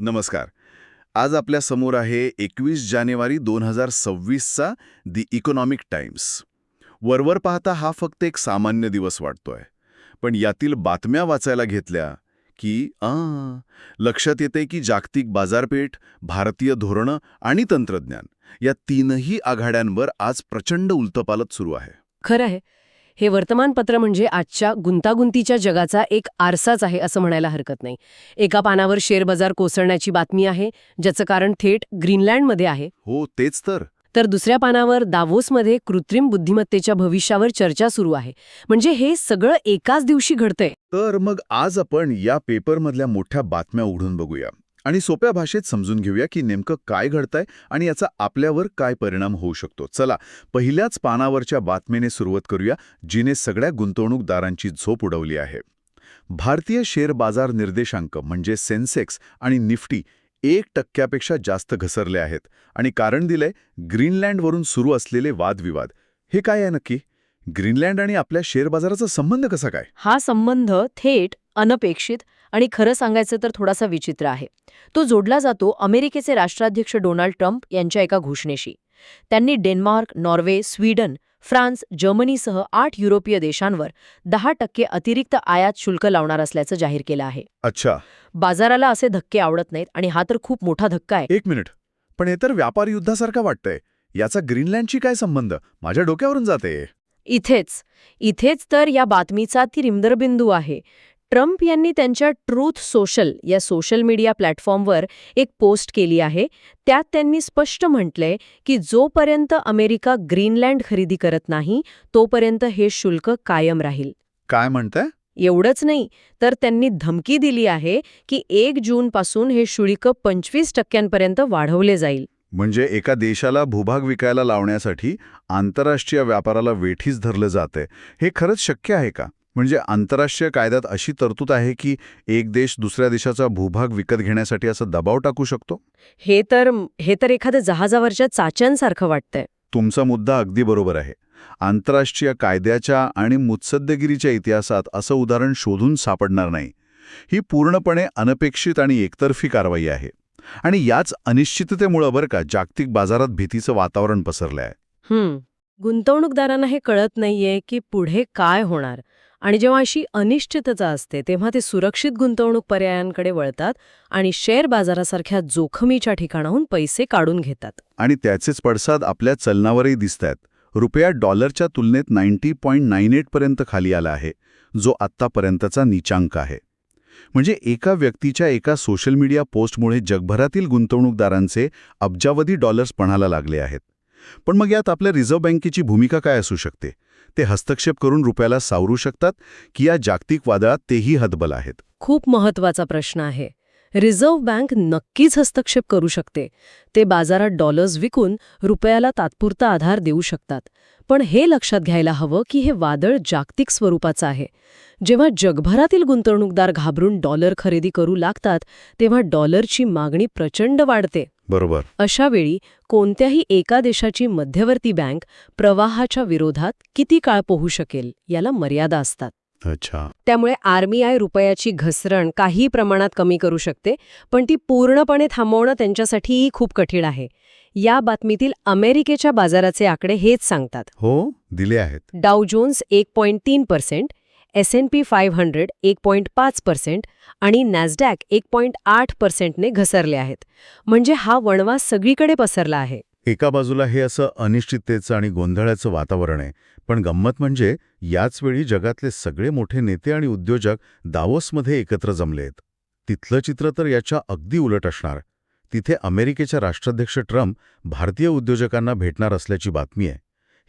नमस्कार. आज आपल्यासमोर आहे एकवीस जानेवारी दोन हजार सव्वीसचा दी इकॉनॉमिक टाइम्स वरवर पाहता हा फक्त एक सामान्य दिवस वाटतोय. पण यातील बातम्या वाचायला घेतल्या की आ लक्षात येते की जागतिक बाजारपेठ भारतीय धोरणं आणि तंत्रज्ञान या तीनही आघाड्यांवर आज प्रचंड उलथपालत सुरू आहे. खरं आहे. हे वर्तमानपत्र म्हणजे आजच्या गुंतागुंतीच्या जगाचा एक आरसाच आहे असं म्हणायला हरकत नाही. एका पानावर शेअर बाजार कोसळण्याची बातमी आहे ज्याचं कारण थेट ग्रीनलँडमध्ये आहे. हो तेच तर. तर दुसऱ्या पानावर दावोसमध्ये कृत्रिम बुद्धिमत्तेच्या भविष्यावर चर्चा सुरू आहे. म्हणजे हे सगळं एकाच दिवशी घडतंय. तर मग आज आपण या पेपरमधल्या मोठ्या बातम्या उघडून बघूया. आणि सोप्या भाषेत समजून घेऊया की नेमकं काय घडतंय आणि याचा आपल्यावर काय परिणाम होऊ शकतो. चला पहिल्याच पानावरच्या बातमीने सुरुवात करूया जिने सगळ्या गुंतवणूकदारांची झोप उडवली आहे. भारतीय शेअर बाजार निर्देशांक म्हणजे सेन्सेक्स आणि निफ्टी एक टक्क्यापेक्षा जास्त घसरले आहेत आणि कारण दिलंय ग्रीनलँडवरून सुरू असलेले वादविवाद. हे काय आहे नक्की? ग्रीनलँड आणि आपल्या शेअर बाजाराचा संबंध कसा काय? हा संबंध थेट अनपेक्षित आणि खरं सांगायचं तर थोडासा विचित्र आहे. तो जोडला जातो अमेरिकेचे राष्ट्राध्यक्ष डोनाल्ड ट्रम्प यांच्या एका घोषणेशी. त्यांनी डेन्मार्क नॉर्वे स्वीडन फ्रान्स जर्मनीसह आठ युरोपीय देशांवर दहा टक्के अतिरिक्त आयात शुल्क लावणार असल्याचं जाहीर केलं आहे. अच्छा. बाजाराला असे धक्के आवडत नाहीत आणि हा तर खूप मोठा धक्का आहे. एक मिनिट. पण हे तर व्यापार युद्धासारखं वाटतंय. याचा ग्रीनलँडशी काय संबंध? माझ्या डोक्यावरून जाते इथेच. इथेच तर या बातमीचा ती रिमदरबिंदू आहे. ट्रम्प यांनी त्यांच्या ट्रूथ सोशल या सोशल मीडिया प्लॅटफॉर्मवर एक पोस्ट केली आहे. त्यात त्यांनी स्पष्ट म्हटलंय की जोपर्यंत अमेरिका ग्रीनलँड खरेदी करत नाही तोपर्यंत हे शुल्क कायम राहील. काय म्हणताय? एवढंच नाही तर त्यांनी धमकी दिली आहे की एक जूनपासून हे शुल्क पंचवीस टक्क्यांपर्यंत वाढवले जाईल. म्हणजे एका देशाला भूभाग विकायला लावण्यासाठी आंतरराष्ट्रीय व्यापाराला वेठीच धरलं जाते हे खरंच शक्य आहे का? म्हणजे आंतरराष्ट्रीय कायद्यात अशी तरतूद आहे की एक देश दुसऱ्या देशाचा भूभाग विकत घेण्यासाठी असा दबाव टाकू शकतो? हे तर हे तर एखाद्या जहाजावरच्या चाच्यांसारखं वाटतंय. तुमचा मुद्दा अगदी बरोबर आहे. आंतरराष्ट्रीय कायद्याच्या आणि मुत्सद्देगिरीच्या इतिहासात असं उदाहरण शोधून सापडणार नाही. ही पूर्णपणे अनपेक्षित आणि एकतर्फी कारवाई आहे. आणि याच अनिश्चिततेमुळं बरं का जागतिक बाजारात भीतीचं वातावरण पसरलं आहे हम्म गुंतवणूकदारांना हे कळत नाहीये की पुढे काय होणार. आणि जेव्हा अशी अनिश्चितता असते तेव्हा ते सुरक्षित गुंतवणूक पर्यायांकडे वळतात आणि शेअर बाजारासारख्या जोखमीच्या ठिकाणाहून पैसे काढून घेतात. आणि त्याचेच पडसाद आपल्या चलनावरही दिसत आहेत रुपया डॉलरच्या तुलनेत नाईन्टी पॉईंट नाईन एटपर्यंत खाली आला आहे जो आत्तापर्यंतचा निचांक आहे. म्हणजे एका व्यक्तीच्या एका सोशल मीडिया पोस्टमुळे जगभरातील गुंतवणूकदारांचे अब्जावधी डॉलर्स पणाला लागले आहेत. पण मग यात आपल्या रिझर्व्ह बँकेची भूमिका काय असू शकते? ते हस्तक्षेप करून रुपयाला सावरू शकतात की या जागतिक वादळात तेही हतबल आहेत. खूप महत्त्वाचा प्रश्न आहे. रिझर्व्ह बँक नक्कीच हस्तक्षेप करू शकते. ते बाजारात डॉलर्स विकून रुपयाला तात्पुरता आधार देऊ शकतात. पण हे लक्षात घ्यायला हवं की हे वादळ जागतिक स्वरूपाचं आहे. जेव्हा जगभरातील गुंतवणूकदार घाबरून डॉलर खरेदी करू लागतात तेव्हा डॉलरची मागणी प्रचंड वाढते. बरोबर. अशा वेळी कोणत्याही एका देशाची मध्यवर्ती बँक प्रवाहाच्या विरोधात किती काळ पोहू शकेल याला मर्यादा असतात. अच्छा. त्यामुळे आरबीआय रुपयाची घसरण काही प्रमाणात कमी करू शकते पण ती पूर्णपणे थांबवणं त्यांच्यासाठीही खूप कठीण आहे. या बातमीतील अमेरिकेच्या बाजाराचे आकडे हेच सांगतात. हो दिले आहेत. डाव जोन्स एक पॉईंट तीन percent S and P five hundred एक पॉईंट पाच पर्सेंट आणि नॅसडॅक एक पॉईंट आठ पर्सेंटने घसरले आहेत. म्हणजे हा वणवा सगळीकडे पसरला आहे. एका बाजूला हे असं अनिश्चिततेचं आणि गोंधळाचं वातावरण आहे पण गंमत म्हणजे याचवेळी जगातले सगळे मोठे नेते आणि उद्योजक दावोसमध्ये एकत्र जमलेत तिथलं चित्र तर याच्या अगदी उलट असणार. तिथे अमेरिकेच्या राष्ट्राध्यक्ष ट्रम्प भारतीय उद्योजकांना भेटणार असल्याची बातमी आहे.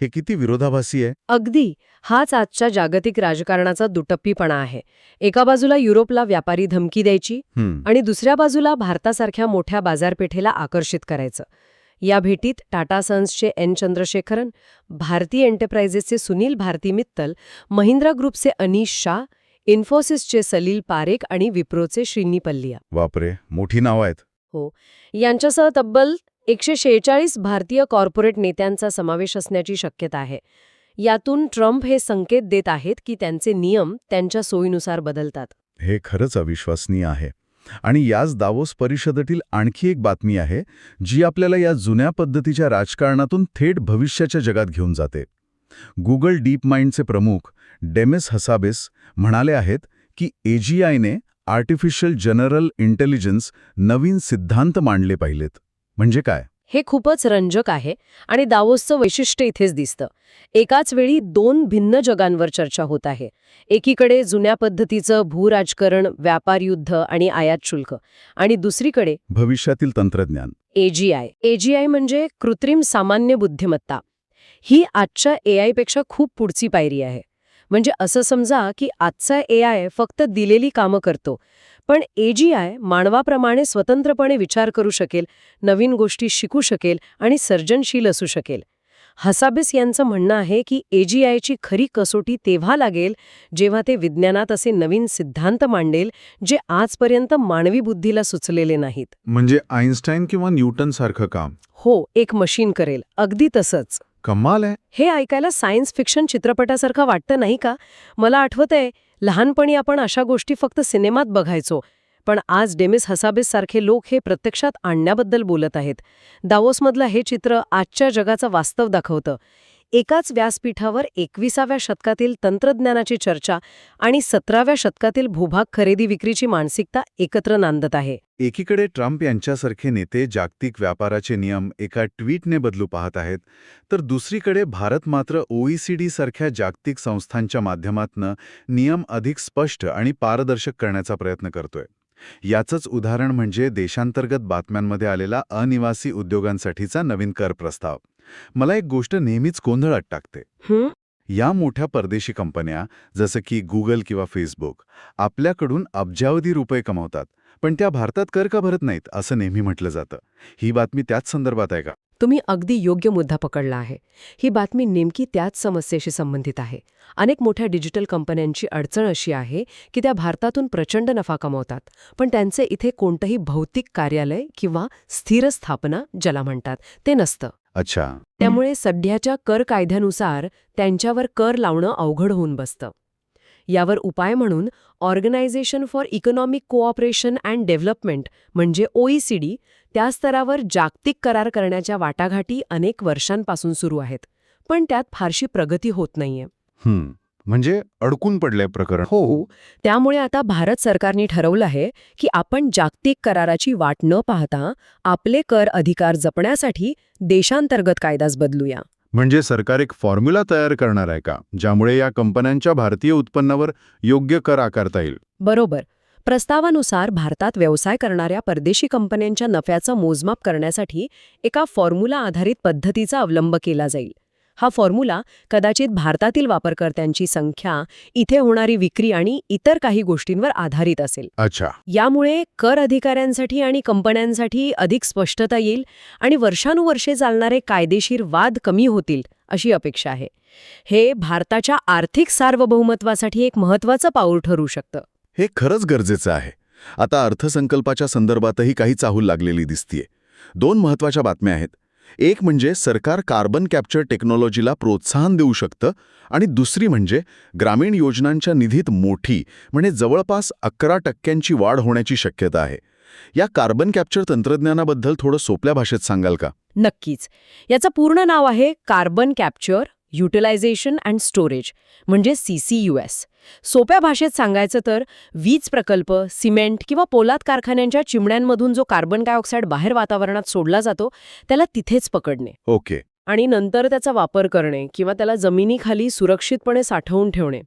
हे किती विरोधाभासी आहे? अगदी. हाच आजच्या जागतिक राजकारणाचा दुटप्पीपणा आहे. एका बाजूला युरोपला व्यापारी धमकी द्यायची हं, आणि दुसऱ्या बाजूला भारतासारख्या मोठ्या बाजारपेठेला आकर्षित करायचं. या भेटीत टाटा सन्सचे एन. चंद्रशेखरन भारतीय एंटरप्राइजेसचे सुनील भारती मित्तल महिंद्रा ग्रुपचे अनीश शाह इन्फोसिसचे सलील पारेख आणि विप्रोचे श्रीनी पल्लिया. बापरे! मोठी नावं आहेत. यांच्यासह तब्बल एकशे शेहेचाळीस भारतीय कॉर्पोरेट नेत्यांचा समावेश असण्याची शक्यता आहे. यातून ट्रम्प हे संकेत देत आहेत की त्यांचे नियम त्यांच्या सोयीनुसार बदलतात. हे खरंच अविश्वसनीय आहे. आणि याच दावोस परिषदेतील आणखी एक बातमी आहे जी आपल्याला या जुन्या पद्धतीच्या राजकारणातून थेट भविष्याच्या जगात घेऊन जाते. गुगल डीप माइंडचे प्रमुख डेमिस हसाबिस म्हणाले आहेत की एजीआयने आर्टिफिशियल जनरल इंटेलिजन्स नवीन सिद्धांत मांडले पाहिलेत. म्हणजे काय? हे खूपच रंजक आहे आणि दावोसचं वैशिष्ट्य इथेच दिसतं. एकाच वेळी दोन भिन्न जगांवर चर्चा होत आहे. एकीकडे जुन्या पद्धतीचं भूराजकारण व्यापार युद्ध आणि आयात शुल्क आणि दुसरीकडे भविष्यातील तंत्रज्ञान. एजीआय एजीआय म्हणजे कृत्रिम सामान्य बुद्धिमत्ता. ही आजच्या एआयपेक्षा खूप पुढची पायरी आहे. म्हणजे असं समजा की आजचा एआय फक्त दिलेली कामं करतो पण एजीआय मानवाप्रमाणे स्वतंत्रपणे विचार करू शकेल नवीन गोष्टी शिकू शकेल आणि सर्जनशील असू शकेल. हसाबिस यांचं म्हणणं आहे की एजीआयची खरी कसोटी तेव्हा लागेल जेव्हा ते विज्ञानात असे नवीन सिद्धांत मांडेल जे आजपर्यंत मानवी बुद्धीला सुचलेले नाहीत. म्हणजे आईन्स्टाईन किंवा न्यूटन सारखं काम? हो एक मशीन करेल. अगदी तसंच. कमाल आहे. हे ऐकायला सायन्स फिक्शन चित्रपटासारखं वाटतं नाही का? मला आठवतंय लहानपणी आपण अशा गोष्टी फक्त सिनेमात बघायचो पण आज डेमिस हसाबिस सारखे लोक हे प्रत्यक्षात आणण्याबद्दल बोलत आहेत. दावोसमधलं हे चित्र आजच्या जगाचं वास्तव दाखवतं. एकाच व्यासपीठावर एकविसाव्या शतकातील तंत्रज्ञानाची चर्चा आणि सतराव्या शतकातील भूभाग खरेदी विक्रीची मानसिकता एकत्र नांदत आहे. एकीकडे ट्रम्प यांच्यासारखे नेते जागतिक व्यापाराचे नियम एका ट्विटने बदलू पाहत आहेत तर दुसरीकडे भारत मात्र ओईसीडी सारख्या जागतिक संस्थांच्या माध्यमातनं नियम अधिक स्पष्ट आणि पारदर्शक करण्याचा प्रयत्न करतोय. याचंच उदाहरण म्हणजे देशांतर्गत बातम्यांमध्ये आलेला अनिवासी उद्योगांसाठीचा नवीन कर प्रस्ताव. मला एक गोष्ट नेहमीच गोंधळात टाकते? या मोठ्या परदेशी कंपन्या जसं की गुगल किंवा फेसबुक आपल्याकडून अब्जावधी रुपये कमावतात पण त्या भारतात कर का भरत नाहीत असं नेहमी म्हटलं जातं. ही बातमी त्याच संदर्भात आहे का? तुम्ही अगदी योग्य मुद्दा पकडला आहे. ही बातमी नेमकी त्याच समस्येशी संबंधित आहे. अनेक मोठ्या डिजिटल कंपन्यांची अडचण अशी आहे की त्या भारतातून प्रचंड नफा कमावतात पण त्यांचे इथे कोणतंही भौतिक कार्यालय किंवा स्थिर स्थापना ज्याला म्हणतात ते नसतं. अच्छा. त्यामुळे सध्याच्या कर कायद्यानुसार त्यांच्यावर कर लावणं अवघड होऊन बसतं. यावर उपाय म्हणून organisation for economic cooperation and development म्हणजे ओईसीडी त्या स्तरावर जागतिक करार करण्याच्या वाटाघाटी अनेक वर्षांपासून सुरू आहेत. पण त्यात फारशी प्रगती होत नाहीये. हम्म. म्हणजे अडकून पडलंय प्रकरण. हो. त्यामुळे आता भारत सरकारने ठरवलं आहे की आपण जागतिक कराराची वाट न पाहता आपले कर अधिकार जपण्यासाठी देशांतर्गत कायदाच बदलूया. म्हणजे सरकार एक फॉर्म्युला तयार करणार आहे का ज्यामुळे या कंपन्यांच्या भारतीय उत्पन्नावर योग्य कर आकारता येईल? बरोबर. प्रस्तावानुसार भारतात व्यवसाय करणाऱ्या परदेशी कंपन्यांच्या नफ्याचं मोजमाप करण्यासाठी एका फॉर्म्युला आधारित पद्धतीचा अवलंब केला जाईल. हा फॉर्म्युला कदाचित भारतातील वापरकर्त्यांची संख्या इथे होणारी विक्री आणि इतर काही गोष्टींवर आधारित असेल. अच्छा. यामुळे कर अधिकाऱ्यांसाठी आणि कंपन्यांसाठी अधिक स्पष्टता येईल आणि वर्षानुवर्षे चालणारे कायदेशीर वाद कमी होतील अशी अपेक्षा आहे. हे भारताच्या आर्थिक सार्वभौमत्वासाठी एक महत्त्वाचं पाऊल ठरू शकतं. हे खरंच गरजेचं आहे. आता अर्थसंकल्पाच्या संदर्भातही काही चाहूल लागलेली दिसतीये. दोन महत्त्वाच्या बातम्या आहेत. एक म्हणजे सरकार कार्बन कॅप्चर टेक्नॉलॉजीला प्रोत्साहन देऊ शकतं आणि दुसरी म्हणजे ग्रामीण योजनांच्या निधीत मोठी म्हणजे जवळपास अकरा टक्क्यांची वाढ होण्याची शक्यता आहे. या कार्बन कॅप्चर तंत्रज्ञानाबद्दल थोडं सोप्या भाषेत सांगाल का? नक्कीच. याचं पूर्ण नाव आहे carbon capture utilisation and storage म्हणजे सीसीयूएस सोप्या भाषेत सांगायचं तर वीज प्रकल्प सिमेंट किंवा पोलाद कारखान्यांच्या चिमण्यांमधून जो कार्बन डायऑक्साईड बाहेर वातावरणात सोडला जातो त्याला तिथेच पकडणे. ओके. आणि नंतर त्याचा वापर करणे किंवा त्याला जमिनीखाली सुरक्षितपणे साठवून ठेवणे.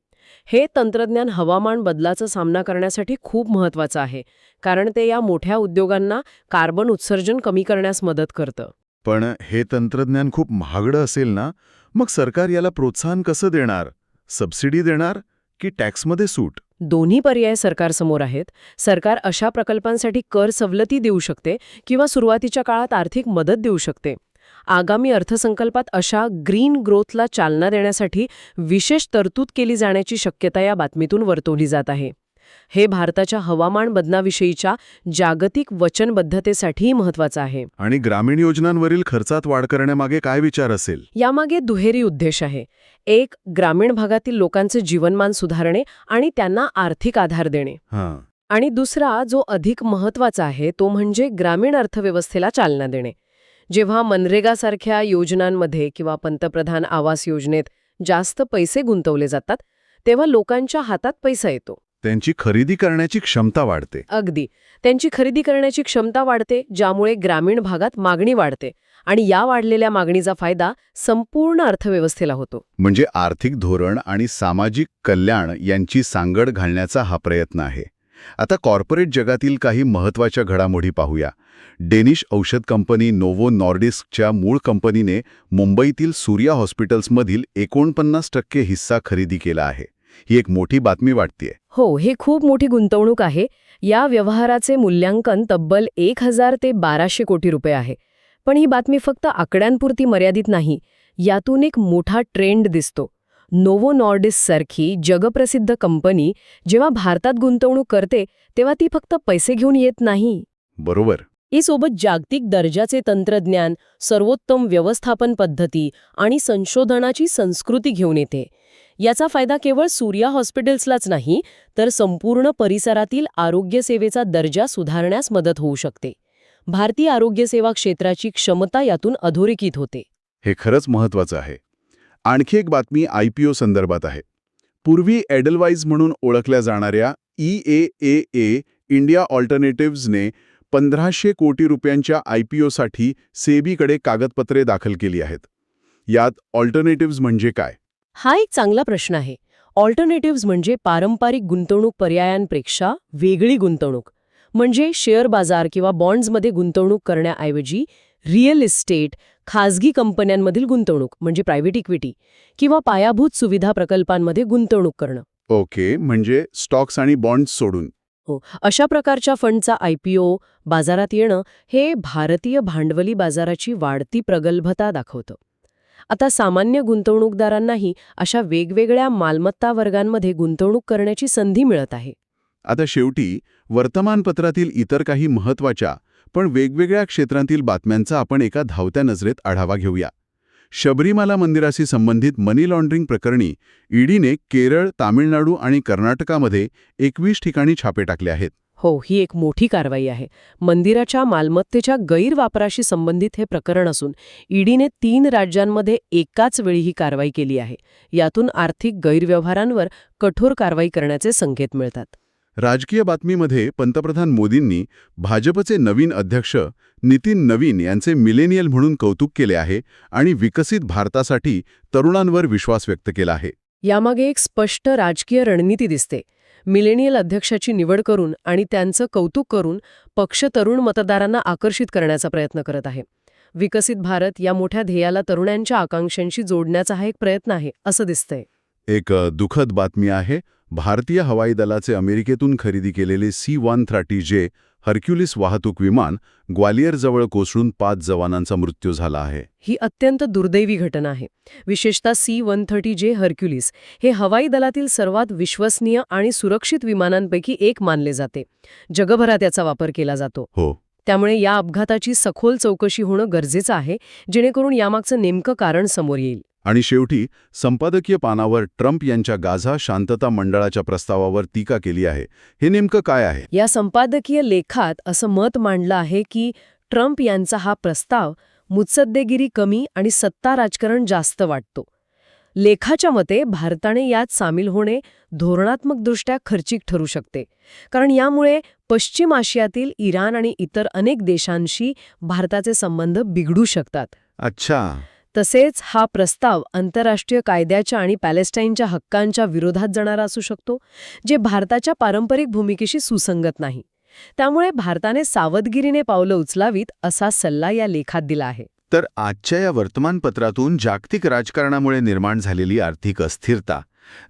हे तंत्रज्ञान हवामान बदलाचा सामना करण्यासाठी खूप महत्वाचं आहे कारण ते या मोठ्या उद्योगांना कार्बन उत्सर्जन कमी करण्यास मदत करतं. पण हे तंत्रज्ञान खूप महागडं असेल ना? मग सरकार याला प्रोत्साहन कसं देणार? सबसिडी देणार की टॅक्समध्ये सूट? दोन्ही पर्याय सरकारसमोर आहेत. सरकार अशा प्रकल्पांसाठी कर सवलती देऊ शकते किंवा सुरुवातीच्या काळात आर्थिक मदत देऊ शकते. आगामी अर्थसंकल्पात अशा ग्रीन ग्रोथला चालना देण्यासाठी विशेष तरतूद केली जाण्याची शक्यता या बातमीतून वर्तवली जात आहे. हे भारताच्या हवामान बदलाविषयीच्या जागतिक वचनबद्धतेसाठीही महत्वाचं आहे. आणि ग्रामीण योजनांवरील खर्चात वाढ करण्यामागे काय विचार असेल? यामागे दुहेरी उद्देश आहे. एक ग्रामीण भागातील लोकांचे जीवनमान सुधारणे आणि त्यांना आर्थिक आधार देणे. हां. आणि दुसरा जो अधिक महत्त्वाचा आहे तो म्हणजे ग्रामीण अर्थव्यवस्थेला चालना देणे. जेव्हा मनरेगासारख्या योजनांमध्ये किंवा पंतप्रधान आवास योजनेत जास्त पैसे गुंतवले जातात तेव्हा लोकांच्या हातात पैसा येतो. त्यांची खरेदी करण्याची क्षमता वाढते. अगदी. त्यांची खरेदी करण्याची क्षमता वाढते ज्यामुळे ग्रामीण भागात मागणी वाढते आणि या वाढलेल्या मागणीचा फायदा संपूर्ण अर्थव्यवस्थेला होतो. म्हणजे आर्थिक धोरण आणि सामाजिक कल्याण यांची सांगड घालण्याचा हा प्रयत्न आहे. आता कॉर्पोरेट जगातील काही महत्त्वाच्या घडामोडी पाहूया. डेनिश औषध कंपनी नोव्हो नॉर्डिस्कच्या मूळ कंपनीने मुंबईतील सूर्या हॉस्पिटल्समधील एकोणपन्नास टक्के हिस्सा खरेदी केला आहे. ही एक मोठी बातमी वाटतेय. हो हे खूप मोठी गुंतवणूक आहे. या व्यवहाराचे मूल्यांकन तब्बल एक हजार ते बाराशे कोटी रुपये आहे. पण ही बातमी फक्त आकड्यांपुरती मर्यादित नाही यातून एक मोठा ट्रेंड दिसतो. नोवो नॉर्डिस सारखी जगप्रसिद्ध कंपनी जेव्हा भारतात गुंतवणूक करते तेव्हा ती फक्त पैसे घेऊन येत नाही. बरोबर. सोबत जागतिक दर्जाचे तंत्रज्ञान सर्वोत्तम व्यवस्थापन पद्धती आणि संशोधनाची संस्कृती घेऊन येते. याचा फायदा केवळ सूर्या हॉस्पिटल्सलाच नाही तर संपूर्ण परिसरातील आरोग्यसेवेचा दर्जा सुधारण्यास मदत होऊ शकते. भारतीय आरोग्यसेवा क्षेत्राची क्षमता यातून अधोरेखित होते. हे खरंच महत्वाचं आहे. आणखी एक बातमी आय पी ओ संदर्भात आहे. पूर्वी एडलवाईज म्हणून ओळखल्या जाणाऱ्या ई ए ए ए इंडिया ऑल्टरनेटिव्हजने पंधराशे कोटी रुपयांच्या आय पी ओसाठी सेबीकडे कागदपत्रे दाखल केली आहेत. यात ऑल्टरनेटिव्हज म्हणजे काय? हा एक चांगला प्रश्न आहे. ऑल्टरनेटिव्हज म्हणजे पारंपरिक गुंतवणूक पर्यायांपेक्षा वेगळी गुंतवणूक. म्हणजे शेअर बाजार किंवा बॉन्ड्समध्ये गुंतवणूक करण्याऐवजी रिअल इस्टेट खाजगी कंपन्यांमधील गुंतवणूक म्हणजे प्रायव्हेट इक्विटी किंवा पायाभूत सुविधा प्रकल्पांमध्ये गुंतवणूक करणं. ओके म्हणजे स्टॉक्स आणि बॉन्ड्स सोडून. हो अशा प्रकारच्या फंडचा आयपीओ बाजारात येणं हे भारतीय भांडवली बाजाराची वाढती प्रगल्भता दाखवतं. आता सामान्य गुंतवणूकदारांनाही अशा वेगवेगळ्या मालमत्ता वर्गांमध्ये गुंतवणूक करण्याची संधी मिळत आहे. आता शेवटी वर्तमानपत्रातील इतर काही महत्त्वाच्या पण वेगवेगळ्या क्षेत्रांतील बातम्यांचा आपण एका धावत्या नजरेत आढावा घेऊया. शबरीमाला मंदिराशी संबंधित मनी लॉन्ड्रिंग प्रकरणी ईडीने केरळ तामिळनाडू आणि कर्नाटकामध्ये एकवीस ठिकाणी छापे टाकले आहेत. हो ही एक मोठी कारवाई आहे. मंदिराच्या मालमत्तेच्या गैरवापराशी संबंधित हे प्रकरण असून ईडीने तीन राज्यांमध्ये एकाच वेळी ही कारवाई केली आहे. यातून आर्थिक गैरव्यवहारांवर कठोर कारवाई करण्याचे संकेत मिळतात. राजकीय बातमीमध्ये पंतप्रधान मोदींनी भाजपचे नवीन अध्यक्ष नितीन नवीन यांचे मिलेनियल म्हणून कौतुक केले आहे आणि विकसित भारतासाठी तरुणांवर विश्वास व्यक्त केला आहे. यामागे एक स्पष्ट राजकीय रणनीती दिसते. मिलेनियल अध्यक्षाची निवड करून आणि त्यांचं कौतुक करून पक्ष तरुण मतदारांना आकर्षित करण्याचा प्रयत्न करत आहे. विकसित भारत या मोठ्या ध्येयाला तरुणांच्या आकांक्षांशी जोडण्याचा हा एक प्रयत्न आहे असं दिसतंय. एक दुखद दुःखद बातमी आहे. भारतीय हवाई दलाचे अमेरिकेतून खरेदी केलेले सी वन थर्टी जे हर्क्युलिस वाहतूक विमान ग्वालियरजवळ कोसळून पाच जवानांचा मृत्यू झाला आहे. ही अत्यंत दुर्दैवी घटना आहे. विशेषतः सी वन थर्टी जे हर्क्युलिस हे हवाई दलातील सर्वात विश्वसनीय आणि सुरक्षित विमानांपैकी एक मानले जाते. जगभरात याचा वापर केला जातो. हो. त्यामुळे या अपघाताची सखोल चौकशी होणं गरजेचं आहे जेणेकरून यामागचं नेमकं कारण समोर येईल. आणि शेवटी संपादकीय पानावर ट्रम्प यांच्या गाझा शांतता मंडळाच्या प्रस्तावावर टीका केली आहे. हे नेमकं काय आहे? या संपादकीय लेखात असं मत मांडलं आहे की ट्रम्प यांचा हा प्रस्ताव मुत्सद्देगिरी कमी आणि सत्ता राजकारण जास्त वाटतो. लेखाच्या मते भारताने यात सामील होणे धोरणात्मकदृष्ट्या खर्चिक ठरू शकते. कारण यामुळे पश्चिम आशियातील इराण आणि इतर अनेक देशांशी भारताचे संबंध बिघडू शकतात. अच्छा. तसेच हा प्रस्ताव आंतरराष्ट्रीय कायद्याच्या आणि पॅलेस्टाईनच्या हक्कांच्या विरोधात जाणारा असू शकतो जे भारताच्या पारंपरिक भूमिकेशी सुसंगत नाही. त्यामुळे भारताने सावधगिरीने पावलं उचलावीत असा सल्ला या लेखात दिला आहे. तर आजच्या या वर्तमानपत्रातून जागतिक राजकारणामुळे निर्माण झालेली आर्थिक अस्थिरता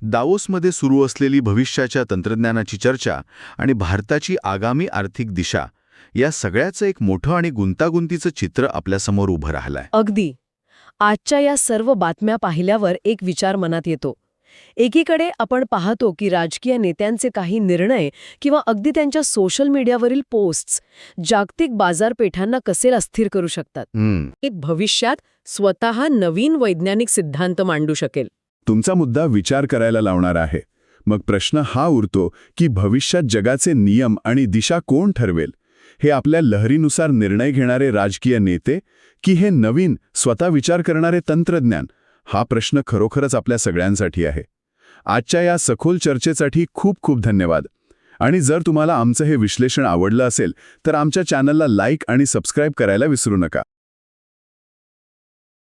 दावोसमध्ये सुरू असलेली भविष्याच्या तंत्रज्ञानाची चर्चा आणि भारताची आगामी आर्थिक दिशा या सगळ्याचं एक मोठं आणि गुंतागुंतीचं चित्र आपल्यासमोर उभं राहिलंय. अगदी. आजच्या या सर्व बातम्या पाहिल्यावर एक विचार मनात येतो. एकीकडे आपण पाहतो की राजकीय नेत्यांचे काही निर्णय किंवा अगदी त्यांच्या सोशल मीडियावरील पोस्ट्स जागतिक बाजारपेठांना कसे अस्थिर करू शकतात? एक भविष्यात स्वतः नवीन वैज्ञानिक सिद्धांत मांडू शकेल. तुमचा मुद्दा विचार करायला लावणार आहे. मग प्रश्न हा उरतो की भविष्यात जगाचे नियम आणि दिशा कोण ठरवेल? हे आपल्या लहरीनुसार निर्णय घेणारे राजकीय नेते की हे नवीन स्वतः विचार करणारे तंत्रज्ञान? हा प्रश्न खरोखरच आपल्या सगळ्यांसाठी आहे. आजच्या या सखोल चर्चेसाठी खूप खूप धन्यवाद. आणि जर तुम्हाला आमचं हे विश्लेषण आवडलं असेल तर आमच्या चॅनलला लाईक आणि सबस्क्राईब करायला विसरू नका.